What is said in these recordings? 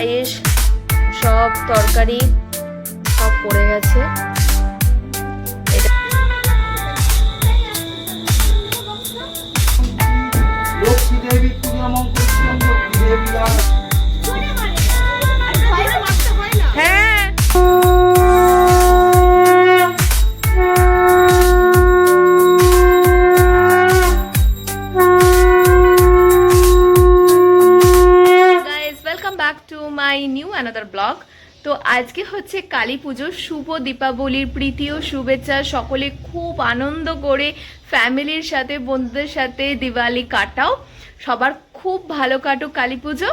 পায়েস সব তরকারি সব পড়ে গেছে। Lakshmi Devi new another blog তো আজকে হচ্ছে কালী পুজো শুভ দীপাবলির প্রীতি ও শুভেচ্ছা। সকলে খুব আনন্দ করে ফ্যামিলির সাথে, বন্ধুদের সাথে দিওয়ালি কাটাও। সবার খুব ভালো কাটুক কালী পুজো।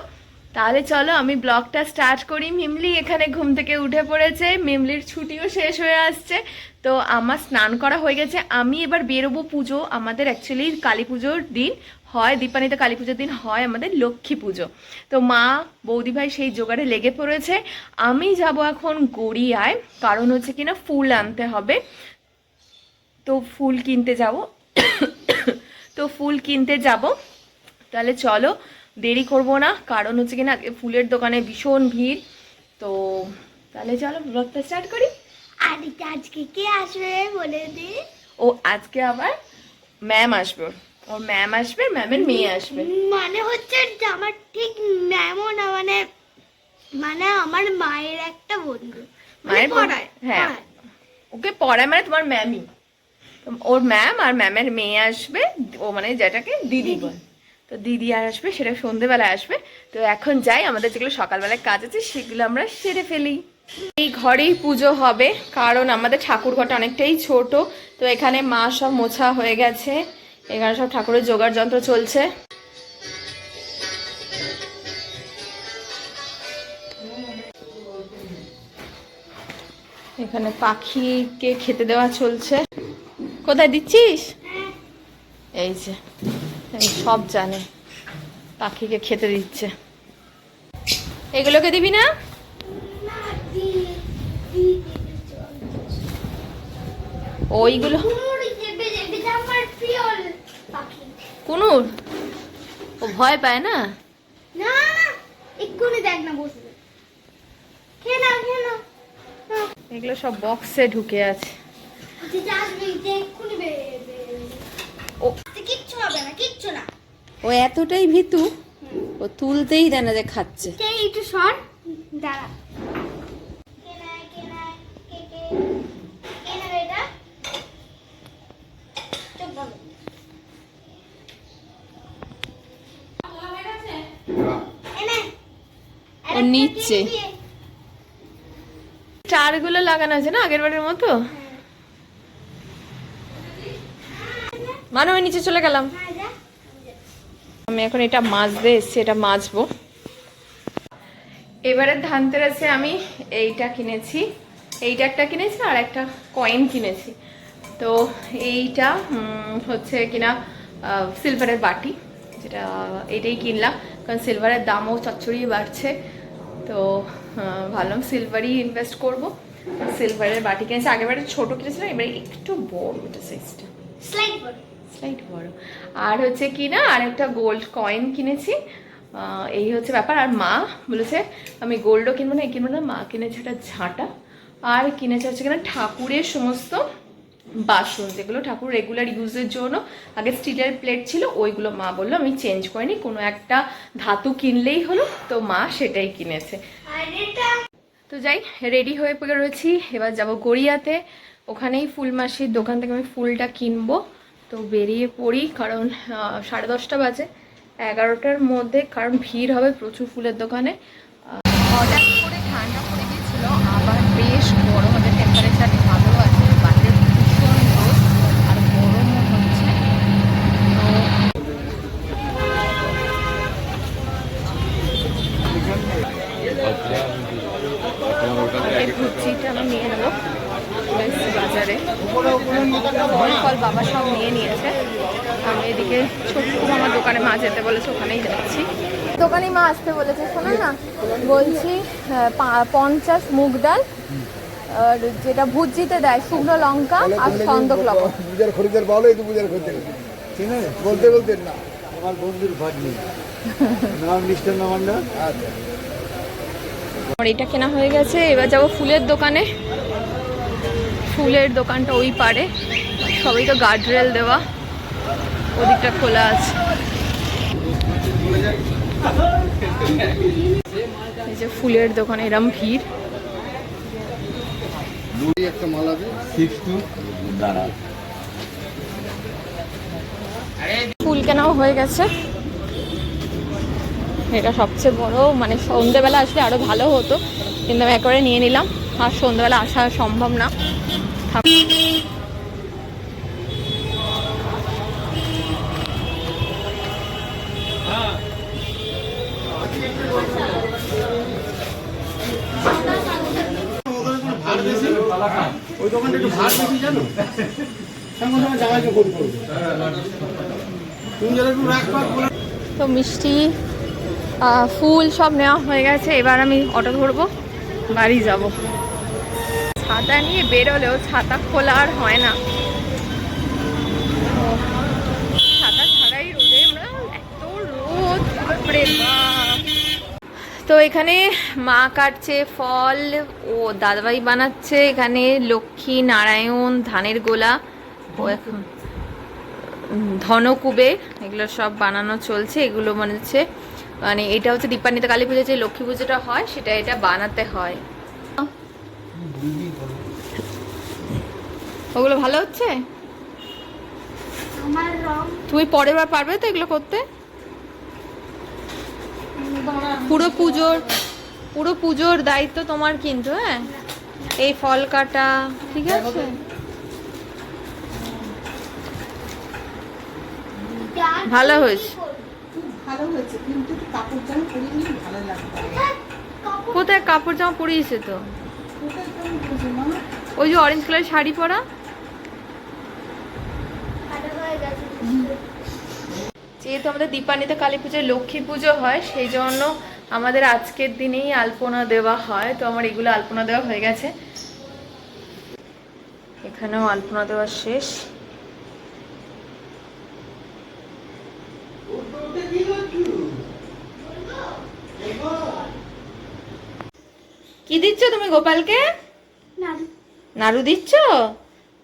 তাহলে চলো আমি ব্লগটা স্টার্ট করি। মিমলি এখানে ঘুম থেকে উঠে পড়েছে। মিমলির ছুটিও শেষ হয়ে আসছে। তো আমার স্নান করা হয়ে গেছে। আমি এবার বেরোবো পুজো। আমাদের অ্যাকচুয়ালি কালী পুজোর দিন। হয় দীপানিতে কালী পুজোর দিন হয় আমাদের লক্ষ্মী পুজো। তো মা বৌদি ভাই সেই জোগাড়ে লেগে পড়েছে। আমি যাব এখন গড়িয়ায় কারণ হচ্ছে কিনা ফুল আনতে হবে। তো ফুল কিনতে যাব। তো ফুল কিনতে যাব। তাহলে চলো দেরি করব না কারণ হচ্ছে কিনা ফুলের দোকানে ভীষণ ভিড়। তো তাহলে চলো ব্লগটা স্টার্ট করি। আর আজকে কে আসবে বলে দি? ও আজকে আবার ম্যাম আসবে। ওর। ম্যাম আসবে ম্যামের মেয়ে আসবে। মানে হচ্ছে আমার ঠিক ম্যামও না মানে মানে আমার মায়ের একটা বন্ধু। মানে মায়ের পড়ায় হ্যাঁ। ওকে পড়ায় মানে তোমার ম্যামই ওর ম্যাম আর ম্যামের মেয়ে আসবে ও মানে যেটাকে দিদি বল। তো দিদি আর আসবে সেটা সন্ধেবেলায় আসবে। তো এখন যাই আমাদের যেগুলো সকালবেলায় কাজ আছে সেগুলো আমরা সেরে ফেলি। এই ঘরেই পুজো হবে কারণ আমাদের ঠাকুর ঘরটা অনেকটাই ছোট। তো এখানে মা সব মোছা হয়ে গেছে। এখানে সব ঠাকুরের জোগাড় যন্ত্র চলছে এখানে পাখিকে খেতে দেওয়া চলছে কোথায় দিচ্ছিস এই যে সব জানে পাখিকে খেতে দিচ্ছে এগুলোকে দিবি না। ওইগুলো কুমুর দেবে দেবে যে আমার প্রিয় পাখি কুনুর? ও ভয় পায় না? না এক্ষুনি দেখ না বসবে খেয়ে নাও খেয়ে নাও। নাও। এগুলো সব বক্সে ঢুকে আছে। কিচ্ছু না ও এতটাই ভীতু? ও তুলতেই দেয় না যে খাচ্ছে। একটু সর দাঁড়া কে নেয়, কে নেয়, কে কে? কে নেবে এটা? চুপ বলো। এ নে। ও আরেকটা নিচ্ছে। চারগুলো লাগানো আছে না আগের বারের মতো? মানে ওই নিচে চলে গেলাম। আমি এখন এটা মাজতে এসছি, এটা মাজবো। এবারে ধানতেরাসে আমি এইটা কিনেছি। এইটা একটা কিনেছি আর একটা কয়েন কিনেছি। তো এইটা হচ্ছে কিনা সিলভারের বাটি, যেটা এইটাই কিনলাম। কারণ সিলভারের দামও চচ্চড়িয়ে বাড়ছে। তো ভাবলাম সিলভারই ইনভেস্ট করব। সিলভারের বাটি কিনেছি। আগেরবারে ছোটো কিনেছিলাম এবারে একটু বড় এটা সাইজটা। স্লাইট বড়। আর হচ্ছে কি না আর একটা গোল্ড কয়েন কিনেছি এই হচ্ছে ব্যাপার। আর মা বলেছে আমি গোল্ডও কিনবো না এই কিনবো না। মা কিনেছে একটা ঝাঁটা। আর কিনেছে হচ্ছে কিনা ঠাকুরের সমস্ত বাসন যেগুলো ঠাকুর রেগুলার ইউজের জন্য। আগে স্টিলের প্লেট ছিল, ওইগুলো মা বলল, আমি চেঞ্জ করিনি, কোনো একটা ধাতু কিনলেই হলো। তো মা সেটাই কিনেছে। তো যাই রেডি হয়ে পড়ে রয়েছি। এবার যাব গড়িয়াতে। ওখানেই ফুল মাসির দোকান থেকে আমি ফুলটা কিনবো। তো বেরিয়ে পড়ি, কারণ সাড়ে দশটা বাজে। এগারোটার মধ্যে, কারণ ভিড় হবে প্রচুর ফুলের দোকানে আহ, হঠাৎ করে ঠান্ডা পড়ে গিয়েছিল আবার বেশ গরম হবে টেম্পারেচার ভালো আছে বাইরে ভীষণ রোদ আর গরমও হচ্ছে তো এই ভুজিটা আমি নিয়ে নেব এসছি বাজারে ফল ফল বাবা সব নিয়ে নিয়েছে আমি এদিকে ছোট্ট আমার দোকানে মা যেতে বলেছে ওখানেই যাচ্ছি দোকানে মা আসতে বলেছে শোনো না বলছি পঞ্চাশ মুগ ডাল আর যেটা ভুজিতে দেয় শুকনো লঙ্কা আর সন্দক লবণ পূজার খরিদার বলো এই তো পূজার খরিদার ঠিক আছে বলতে বলতে না। আমার বন্ধুর ভাগ্নি। নাম নাম আচ্ছা। আমার এটা কেনা হয়ে গেছে এবার যাব ফুলের দোকানে। ফুলের দোকানটা ওই পারে সবই তো গার্ডরেল দেওয়া। ওদিকটা খোলা আছে। এই যে ফুলের দোকানে এরম ভিড়। একটা মাল আছে সিক্স টু দাঁড়া। ফুল কেনাও হয়ে গেছে। এটা সবচেয়ে বড় মানে সন্ধ্যেবেলা আসলে আরও ভালো হতো কিন্তু আমি একবারে নিয়ে নিলাম। আর সন্ধ্যেবেলা আসা সম্ভব না। ওই একটু জানো? সঙ্গে সঙ্গে ফোন তুমি যারা একটু রাখবা বলে তো মিষ্টি ফুল সব নেওয়া হয়ে গেছে, এবার আমি অটো ধরবো, বাড়ি যাব। ছাতা নিয়ে বেরোলেও ছাতা খোলা আর হয় না। ছাতা ছাড়াই রোদে আমরা এত রোদ, বাপরে বাপ। তো এখানে মা কাটছে ফল ও দাদাভাই বানাচ্ছে এখানে লক্ষ্মী নারায়ণ ধানের গোলা ও এখন ধনকুবে এগুলো সব বানানো চলছে এগুলো মানে হচ্ছে মানে এটা হচ্ছে দীপান্বিতা কালী পুজো যে লক্ষ্মী পুজোটা হয় সেটা এটা বানাতে হয়। ওগুলো ভালো হচ্ছে? তুমি পরের বার পারবে তো এগুলো করতে? পুরো পুজোর পুরো পুজোর দায়িত্ব তোমার কিন্তু হ্যাঁ? এই ফল কাটা ঠিক আছে? ভালো হয়েছে। ভালো হয়েছে কিন্তু কাপড় জামা পরিনি ভালো লাগবে। কোথায় কাপড় জামা পরিয়েছে তো? ওই যে অরেঞ্জ কালার শাড়ি পরা? যেহেতু আমাদের দীপান্বিতা কালী পুজোয় লক্ষ্মী পুজো হয় সেই জন্য আমাদের আজকের দিনেই আলপনা দেওয়া হয়। তো আমার এগুলো আলপনা দেওয়া হয়ে গেছে। এখানেও আলপনা দেওয়া শেষ। কি দিচ্ছ তুমি গোপালকে? নাড়ু। দিচ্ছ?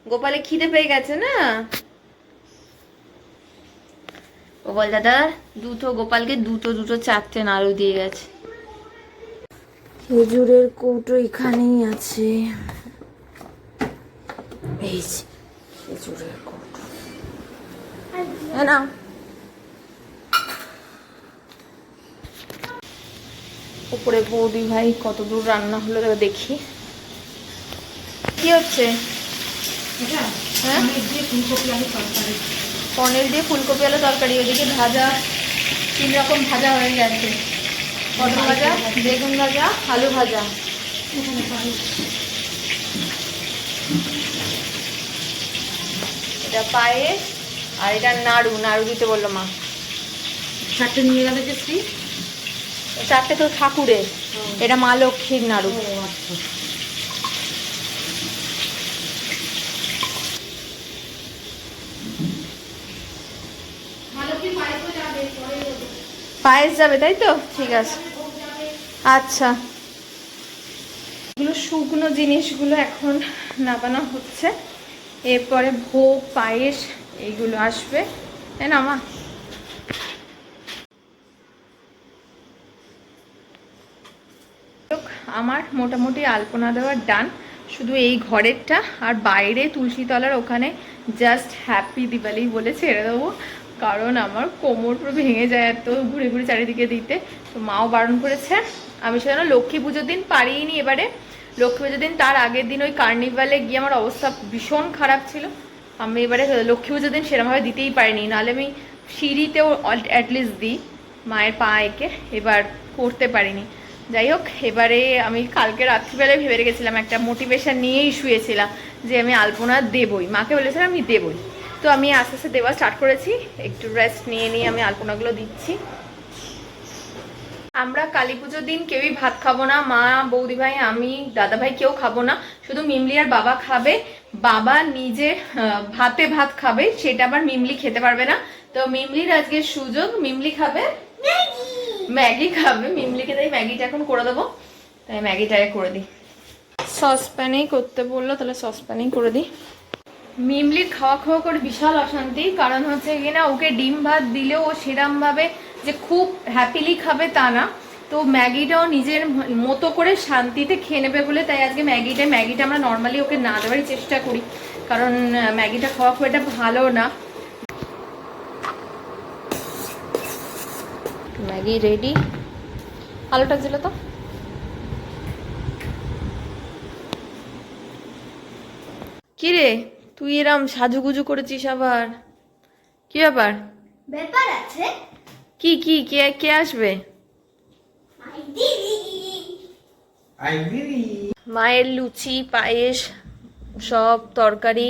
গোপালে খিদে পেয়ে গেছে না? গোপাল দাদা দুটো গোপালকে দুটো দুটো চারটে নাড়ু দিয়ে গেছে। খেজুরের কৌটো এখানেই আছে। এই খেজুরের কৌটো। না উপরে বৌদি ভাই কত দূর রান্না হলো দেখি। কি হচ্ছে? হ্যাঁ? পনির দিয়ে ফুলকপি আলু তরকারি ওদিকে ভাজা তিন রকম ভাজা হয়ে গেছে। পটল ভাজা বেগুন ভাজা আলু ভাজা। এটা পায়েস আর এটা নাড়ু নাড়ু দিতে বলল মা। চারটে নিয়ে গেলে যে শ্রী চারটে তো ঠাকুরের। এটা মা লক্ষ্মীর নাড়ু। পায়েস যাবে, তাই তো? ঠিক আছে। আচ্ছা। এগুলো শুকনো জিনিসগুলো এখন নামানো হচ্ছে। এরপরে ভোগ, পায়েস এইগুলো আসবে। তাই না, মা? আমার মোটামুটি আলপনা দেওয়ার ডান। শুধু এই ঘরেরটা আর বাইরে তুলসী তলার ওখানে জাস্ট হ্যাপি দিওয়ালি বলে ছেড়ে দেবো কারণ আমার কোমর পুরো ভেঙে যায় এত ঘুরে ঘুরে চারিদিকে দিতে। তো মাও বারণ করেছে। আমি সেজন্য লক্ষ্মী পুজোর দিন পারিনি এবারে। লক্ষ্মী পুজোর দিন তার আগের দিন ওই কার্নিভালে গিয়ে আমার অবস্থা ভীষণ খারাপ ছিল। আমি এবারে লক্ষ্মী পুজোর দিন সেরকমভাবে দিতেই পারিনি। নাহলে আমি সিঁড়িতেও অ্যাটলিস্ট দিই। মায়ের পা এঁকে এবার করতে পারিনি। যাই হোক, এবারে আমি কালকে রাত্রিবেলায় ভেবে রেখেছিলাম একটা মোটিভেশন নিয়েই শুয়েছিলাম যে আমি আলপনা দেবই। মাকে বলেছিলাম আমি দেবই। তো আমি আস্তে আস্তে দেওয়া স্টার্ট করেছি। একটু রেস্ট নিয়ে নিয়ে আমি আলপনাগুলো দিচ্ছি। আমরা কালী পুজোর দিন কেউই ভাত খাব না, মা, বৌদি ভাই, আমি, দাদা ভাই কেউ খাব না। শুধু মিমলি আর বাবা খাবে। বাবা নিজে ভাতে ভাত খাবে, সেটা আবার মিমলি খেতে পারবে না। তো মিমলির আজকে সুযোগ, মিমলি খাবে? ম্যাগি খাবে। মিমলিকে তাই ম্যাগিটা এখন করে দেবো। তাই ম্যাগিটাকে করে দিই। সসপ্যানেই করতে বলল, তাহলে সসপ্যানেই করে দিই। মিমলির খাওয়া খাওয়া করে বিশাল অশান্তি। কারণ হচ্ছে কি না ওকে ডিম ভাত দিলেও ও সেরমভাবে যে খুব হ্যাপিলি খাবে তা না। তো ম্যাগিটাও নিজের মতো করে শান্তিতে খেয়ে নেবে বলে তাই আজকে ম্যাগিটা ম্যাগিটা আমরা নর্মালি ওকে না দেওয়ারই চেষ্টা করি। কারণ ম্যাগিটা খাওয়া খুব একটা ভালো না। ম্যাগি রেডি আলুটা ছিল তো। কিরে? তুই এরম সাজুগুজু করেছিস আবার। কি ব্যাপার? ব্যাপার আছে। কি কি কে কে আসবে? মায়ের লুচি পায়েস সব তরকারি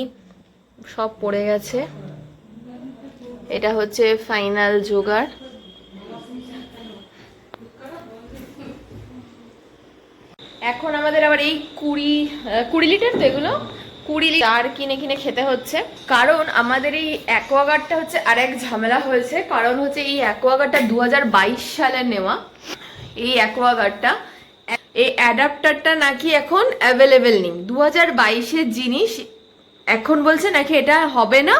সব পড়ে গেছে। এটা হচ্ছে ফাইনাল জোগাড়। এখন আমাদের আবার এই কুড়ি কুড়ি লিটার তো এগুলো? কুড়ি লিটার কিনে কিনে খেতে হচ্ছে। কারণ আমাদের এই অ্যাকোয়াগার্ডটা হচ্ছে আর এক ঝামেলা হয়েছে। কারণ হচ্ছে এই অ্যাকোয়াগার্ডটা দু হাজার বাইশ সালে নেওয়া। এই অ্যাকোয়াগার্ডটা, এই অ্যাডাপ্টারটা নাকি এখন অ্যাভেলেবেল নেই। দু হাজার বাইশের জিনিস এখন বলছে নাকি এটা হবে না।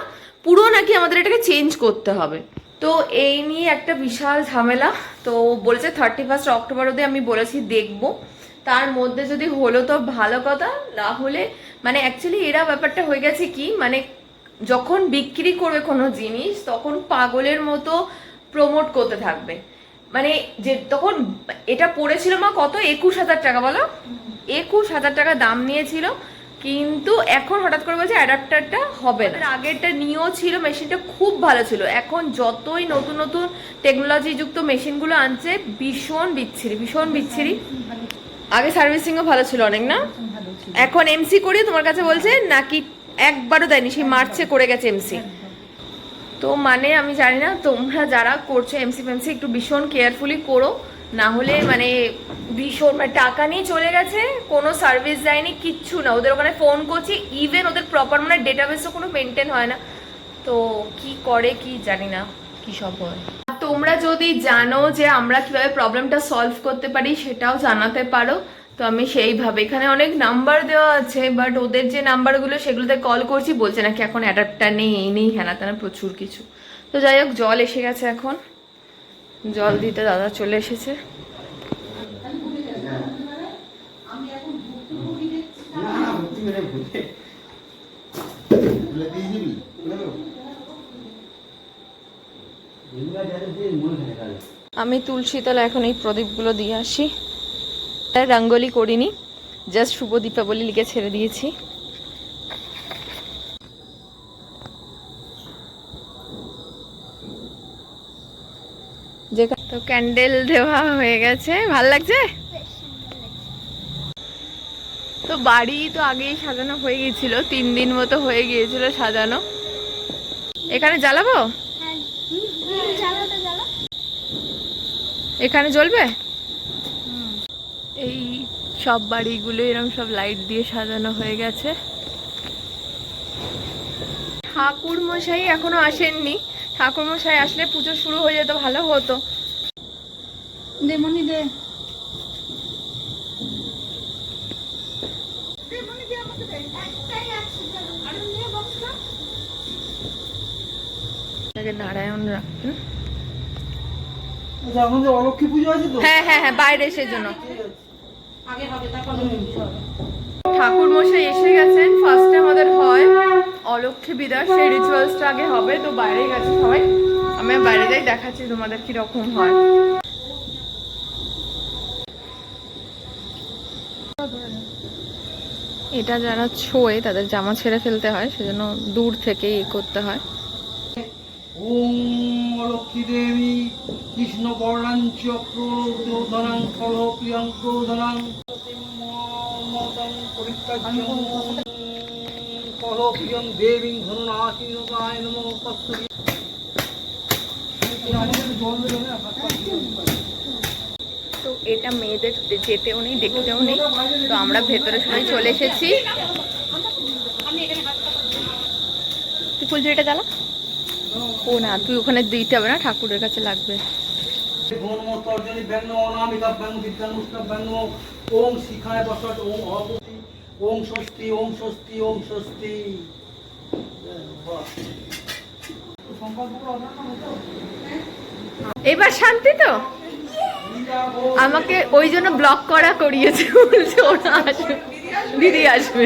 পুরো নাকি আমাদের এটাকে চেঞ্জ করতে হবে। তো এই নিয়ে একটা বিশাল ঝামেলা। তো বলেছে থার্টি ফার্স্ট অক্টোবর অবধি আমি বলেছি দেখব। তার মধ্যে যদি হলো তো ভালো কথা, না হলে মানে অ্যাকচুয়ালি এরা ব্যাপারটা হয়ে গেছে কি মানে যখন বিক্রি করবে কোনো জিনিস তখন পাগলের মতো প্রমোট করতে থাকবে। মানে যে তখন এটা পড়েছিল মা কত? একুশ হাজার টাকা বলো? একুশ হাজার টাকা দাম নিয়েছিল কিন্তু এখন হঠাৎ করে বলছে অ্যাডাপ্টারটা হবে না। আগেরটা নিয়েও ছিল মেশিনটা খুব ভালো ছিল। এখন যতই নতুন নতুন টেকনোলজি যুক্ত মেশিনগুলো আনছে ভীষণ বিচ্ছিরি ভীষণ বিচ্ছিরি। আগে সার্ভিসিংও ভালো ছিল অনেক, না? এখন এমসি করি তোমার কাছে বলছে, নাকি একবারও দেয়নি, সেই মার্চে করে গেছে এমসি তো মানে আমি জানি না, তোমরা যারা করছ এমসি ফেমসি একটু ভীষণ কেয়ারফুলি করো। না হলে মানে ভীষণ মানে টাকা নিয়ে চলে গেছে, কোনো সার্ভিস দেয়নি, কিচ্ছু না। ওদের ওখানে ফোন করছি ইভেন ওদের প্রপার মানে ডেটাবেসও কোনো মেনটেন হয় না। তো কি করে, কি জানি না। কী সব হয়? তোমরা যদি জানো যে আমরা কীভাবে প্রবলেমটা সলভ করতে পারি, সেটাও জানাতে পারো। তো আমি সেইভাবে। এখানে অনেক নাম্বার দেওয়া আছে বাট ওদের যে নাম্বারগুলো সেগুলোতে কল করছি, বলছে নাকি এখন অ্যাডাপ্টার নেই, এই নেই হ্যানা তেনা প্রচুর কিছু। তো যাই হোক, জল এসে গেছে এখন। জল দিতে দাদা চলে এসেছে ভর্তি মেরে ভুলে খুলে দিয়ে দিবি খুলে দেবো আমি তুলসী তলা এখন এই প্রদীপগুলো দিয়ে আসি। রঙ্গোলি করিনি জাস্ট শুভ দীপাবলি লিখে ছেড়ে দিয়েছি। তো ক্যান্ডেল দেওয়া হয়ে গেছে, ভালো লাগছে? তো বাড়ি তো আগেই সাজানো হয়ে গিয়েছিল, তিন দিন মতো হয়ে গিয়েছিল সাজানো। এখানে জ্বালাবো হ্যাঁ হুম, হুম, জ্বালাটা জ্বালা এখানে জ্বলবে? এই সব বাড়িগুলো এরকম সব লাইট দিয়ে সাজানো হয়ে গেছে। ঠাকুর মশাই এখনও আসেননি। ঠাকুর মশাই আসলে পুজো শুরু হয়ে যেত ভালো হতো। দেমনি দে একটাই আছে জানো। আরও নিয়ে বসনা এটাকে নারায়ণ রাখবেন আচ্ছা, এখন যে অলক্ষী পুজো আছে তো হ্যাঁ হ্যাঁ হ্যাঁ বাইরে ঠাকুর মশাই এসে গেছেন। ফার্স্টে আমাদের হয়। অলক্ষ্মী বিদায়। সেই রিচুয়ালসটা আগে হবে তো বাইরে গেছে সবাই। আমি বাইরে যাই দেখাচ্ছি তোমাদের কি রকম হয়। এটা যারা ছোয়ে তাদের জামা ছেড়ে ফেলতে হয় সেজন্য দূর থেকে ইয়ে করতে হয়। ওম অলক্ষী দেবী কৃষ্ণ বর্ণাঞ্চক্র উদ্বোধনাং ফল মতং পরিত্যাজ্যং ফল প্রিয়ং দেবীং ধনুনাশীনতায় নমো দিয়ে। তো এটা মেয়েদের যেতেও নেই দেখতেও নেই তো আমরা ভেতরে সবাই চলে এসেছি। তুই ফুলঝুরিটা জ্বালা। ও না তুই ওখানে দিতে হবে না ঠাকুরের কাছে লাগবে। ধন্মত অর্জনী ব্যঙ্গ অনামিকা ব্যঙ্গ বিদ্যানুষ্ণ ব্যঙ্গ ওং শিখায় বসত ওং অপতি ওং স্বস্তি ওং স্বস্তি ওং স্বস্তি? এবার শান্তি তো? আমাকে ওই জন্য ব্লক করা করিয়েছে বলছে ওরা আসবে দিদি আসবে।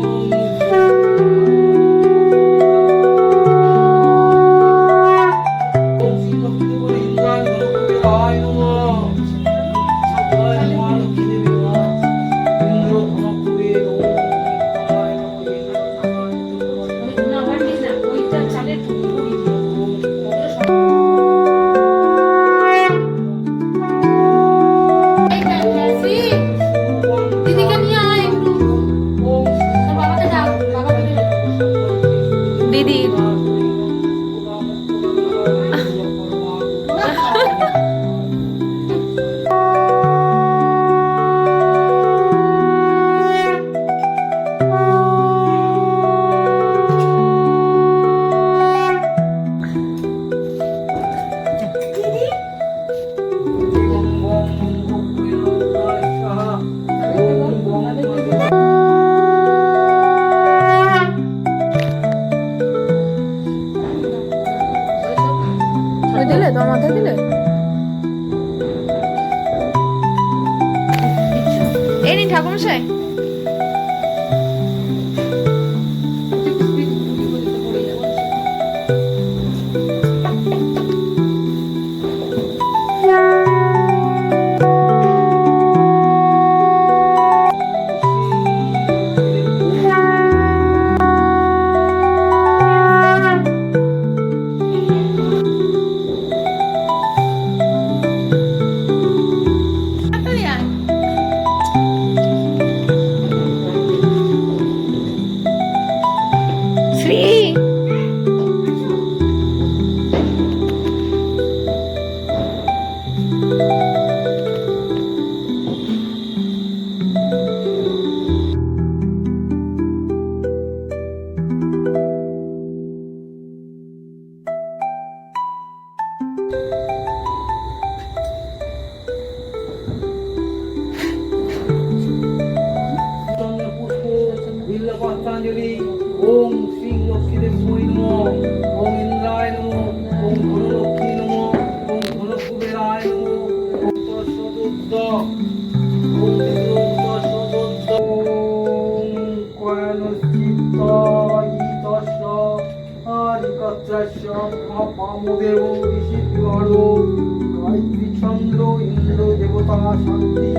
ইন্দ্র দেবতা শান্তি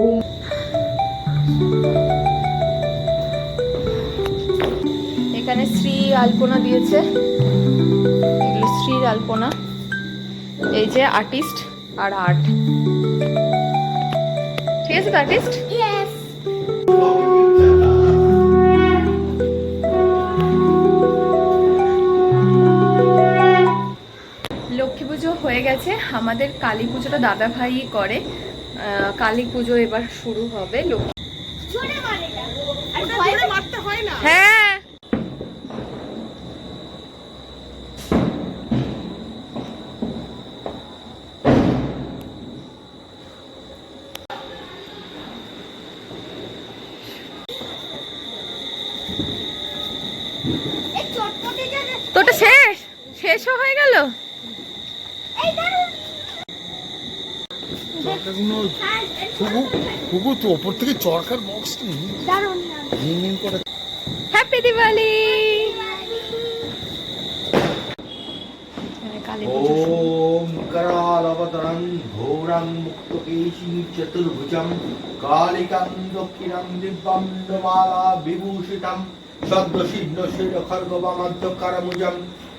ওম এখানে শ্রী আলপনা দিয়েছে। এগুলো শ্রীর আলপনা। এই যে আর্টিস্ট আর আর্ট। ঠিক আছে আর্টিস্ট? ইয়েস হয়ে গেছে। আমাদের কালী পুজোটা দাদা ভাই করে। আহ, কালী পুজো এবার শুরু হবে। লক্ষ্মী জোরে মারে না আর ভয় মারতে হয় হ্যাঁ। তোটা শেষ? শেষও হয়ে গেল এই দাঁড়ান চরকাগুলো হ্যাঁ, ফুকু ফুকু তো ওপর থেকে চরকার বক্সটা দাঁড়ান হিম হিম করে হ্যাপি দিওয়ালি কালী পুজো শুরু। ॐ करालवतरं घोरं मुक्तकेशीं चतुर्भुजं कालिकं दक्षिणं दिव्यं दमाला विभूषितं सद्वशिर्णशिरखर्गवमध्यकरमुजम्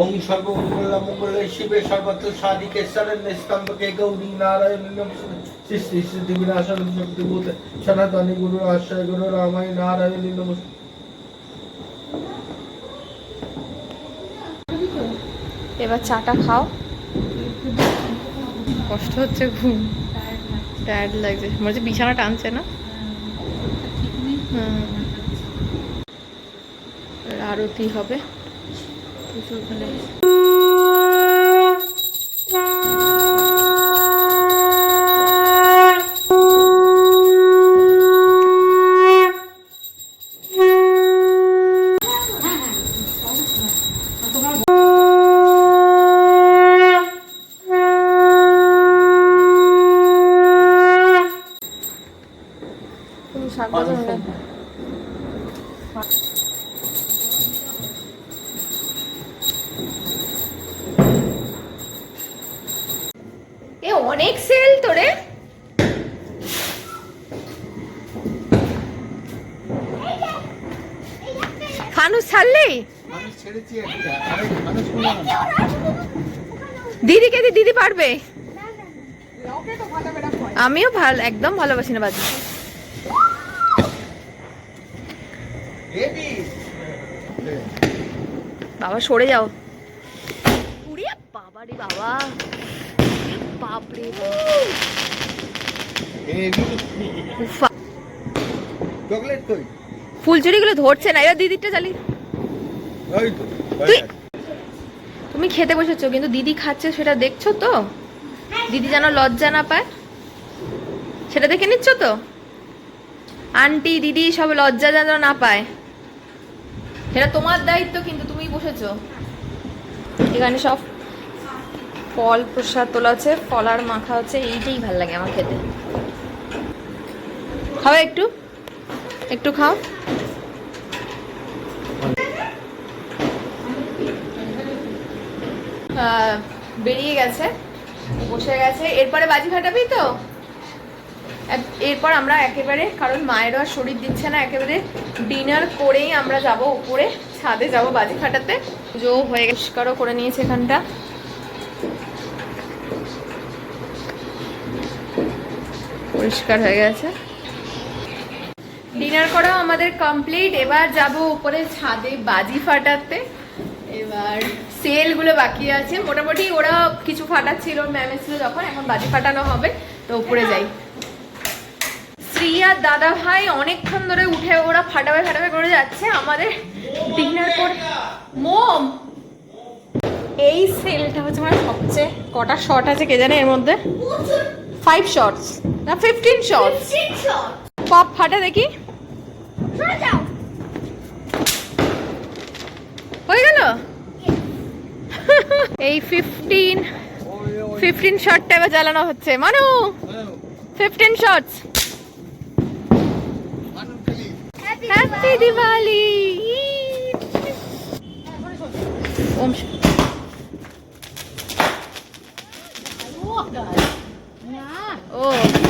ওম সর্বমঙ্গল মঙ্গলে শিবে সর্বত্র সাধিকে শরণ্যে স্তম্ভকে গৌরী নারায়ণ সৃষ্টি সিদ্ধি বিনাশন শক্তি ভূত সনাতনী গুরু আশ্রয় গুরু রামায় নারায়ণ নমস্কার এবার চাটা খাও। কষ্ট হচ্ছে ঘুম। টায়ার্ড লাগছে। মনে হচ্ছে বিছানা টানছে না? আর আরতি হবে। ওখানে। ছাড়লি? দিদিকে দি দিদি পারবে? আমিও ভালো একদম ভালোবাসি না বাজি। বাবা সরে যাও। উড়িয়া বাবা রে বাবা। বাপরে চকলেট কই? ফুলচুরিগুলো ধরছে না এবার দিদিরটা চালি ওই তো তুই তুমি খেতে বসেছো কিন্তু দিদি খাচ্ছে সেটা দেখছ তো? দিদি যেন লজ্জা না পায়। সেটা দেখে নিচ্ছ তো? আন্টি দিদি সব লজ্জা যেন না পায়। সেটা তোমার দায়িত্ব কিন্তু তুমি বসেছো। এখানে সব ফল প্রসাদ তোলা আছে ফল আর মাখা হচ্ছে এইটাই ভালো লাগে আমার খেতে। খাও একটু। একটু খাও। বেরিয়ে গেছে, বসে গেছে। এরপরে বাজি ফাটাবি তো? এরপর আমরা একেবারে, কারণ মায়েরও আর শরীর দিচ্ছে না, একেবারে ডিনার করেই আমরা যাব উপরে, ছাদে যাব বাজি ফাটাতে। পুজো হয়ে পরিষ্কারও করে নিয়েছে এখানটা। পরিষ্কার হয়ে গেছে। ডিনার করাও আমাদের কমপ্লিট। এবার যাব উপরে ছাদে বাজি ফাটাতে। এবার সেলগুলো বাকি আছে। মোটামুটি ওরা কিছু ফাটাচ্ছিল ম্যাম এসেছিল যখন এখন বাজি ফাটানো হবে তো উপরে যাই। শ্রী আর দাদা ভাই অনেকক্ষণ ধরে উঠে ওরা ফাটাবে ফাটাবে করে যাচ্ছে। আমাদের ডিনার করে মোম! এই সেলটা হচ্ছে আমার সবচেয়ে কটা শর্ট আছে কে জানে এর মধ্যে? ফাইভ শর্টস না ফিফটিন শর্টস পপ ফাটা দেখি। হয়ে গেল? এই ফিফটিন ফিফটিন শর্টটা এবার জ্বালানো হচ্ছে। মানু ফিফটিন শর্টস হ্যাপি দিওয়ালি ওম ও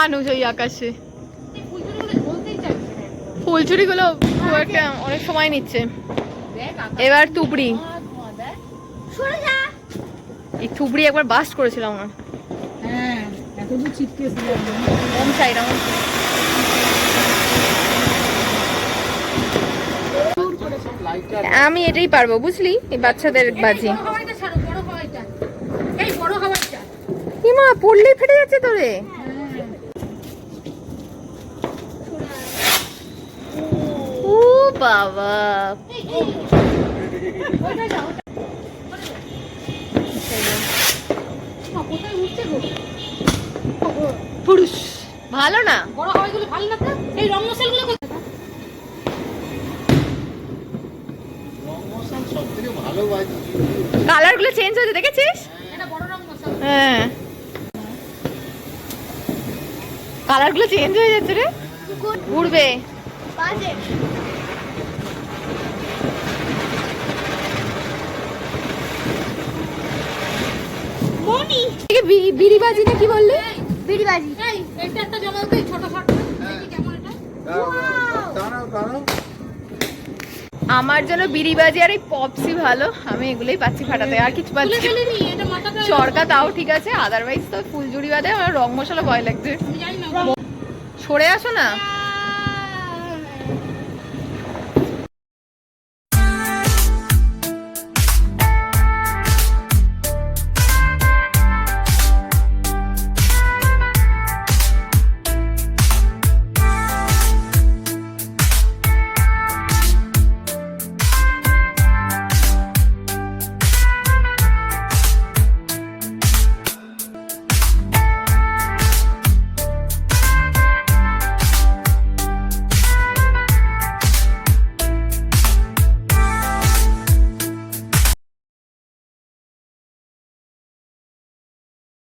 ফানুস ওই আকাশে। ফুলচুরিগুলো খুব একটা অনেক সময় নিচ্ছে। এবার তুবড়ি যা এই থুবড়ি একবার বাস্ট করেছিলাম আমার। আমি এটাই পারব বুঝলি? এই বাচ্চাদের বাজি। পড়লেই ফেটে যাচ্ছে তোরে। বাবা। পুরুষ। ভালো না? বড় হাওয়াইগুলো ভালো না তো? এই রং মশালগুলো কোথায় ভালো বাজি কালারগুলো চেঞ্জ হয়েছে দেখেছিস? এটা বড় রং মশাল হ্যাঁ। কালারগুলো চেঞ্জ হয়ে যাচ্ছে রে। ঘুরবে মনি বিড়ি বাজি না কি বললি? বিড়ি বাজি এই এটা একটা জমা দে ছোট ছোট কেমন এটা। দাঁড়াও দাঁড়াও আমার জন্য বিড়ি বাজি আর এই পপসি ভালো আমি এগুলোই পাচ্ছি ফাটাতে আর কিছু পাচ্ছি চরকা তাও ঠিক আছে আদারওয়াইজ তো ফুলঝুরি বাদে আমার রং মশলা ভয় লাগছে। সরে আসো না।